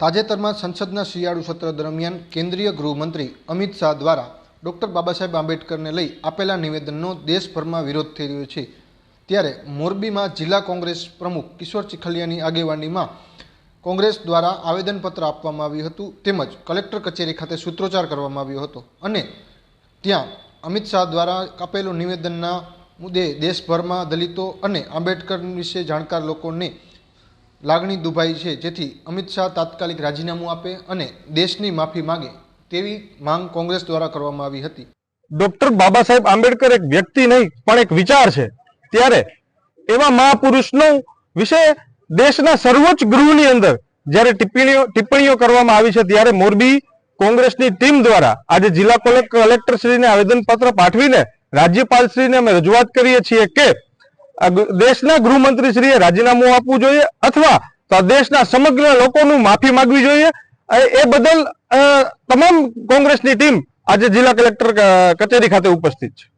તાજેતરમાં સંસદના શિયાળુ સત્ર દરમિયાન કેન્દ્રીય ગૃહમંત્રી અમિત શાહ દ્વારા ડૉક્ટર બાબા સાહેબ આંબેડકરને લઈ આપેલા નિવેદનનો દેશભરમાં વિરોધ થઈ રહ્યો છે. ત્યારે મોરબીમાં જિલ્લા કોંગ્રેસ પ્રમુખ કિશોર ચીખલિયાની આગેવાનીમાં કોંગ્રેસ દ્વારા આવેદનપત્ર આપવામાં આવ્યું હતું તેમજ કલેક્ટર કચેરી ખાતે સૂત્રોચ્ચાર કરવામાં આવ્યો હતો અને ત્યાં અમિત શાહ દ્વારા આપેલું નિવેદનના મુદ્દે દેશભરમાં દલિતો અને આંબેડકર વિશે જાણકાર લોકોને લાગણી દુભાઈ છે. જેથી અમિત શાહ તાત્કાલિક રાજીનામું આપે અને દેશની માફી માગે તેવી માંગ કોંગ્રેસ દ્વારા કરવામાં આવી હતી. ડોક્ટર બાબા સાહેબ આંબેડકર એક વ્યક્તિ નહીં, પણ એક વિચાર છે. ત્યારે એવા મહાપુરુષનો વિશે દેશના સર્વોચ્ચ ગૃહની અંદર જ્યારે ટિપ્પણીઓ ટિપ્પણીઓ કરવામાં આવી છે, ત્યારે મોરબી કોંગ્રેસની ટીમ દ્વારા આજે જિલ્લા કલેક- કલેક્ટરશ્રીને આવેદનપત્ર પાઠવીને રાજ્યપાલશ્રીને અમે રજૂઆત કરીએ છીએ કે દેશના ગૃહમંત્રીશ્રીએ રાજીનામું આપવું જોઈએ અથવા તો દેશના સમગ્ર લોકોનું માફી માંગવી જોઈએ. એ- બદલ તમામ કોંગ્રેસની ટીમ આજે જિલ્લા કલેક્ટર કચેરી ખાતે ઉપસ્થિત છે.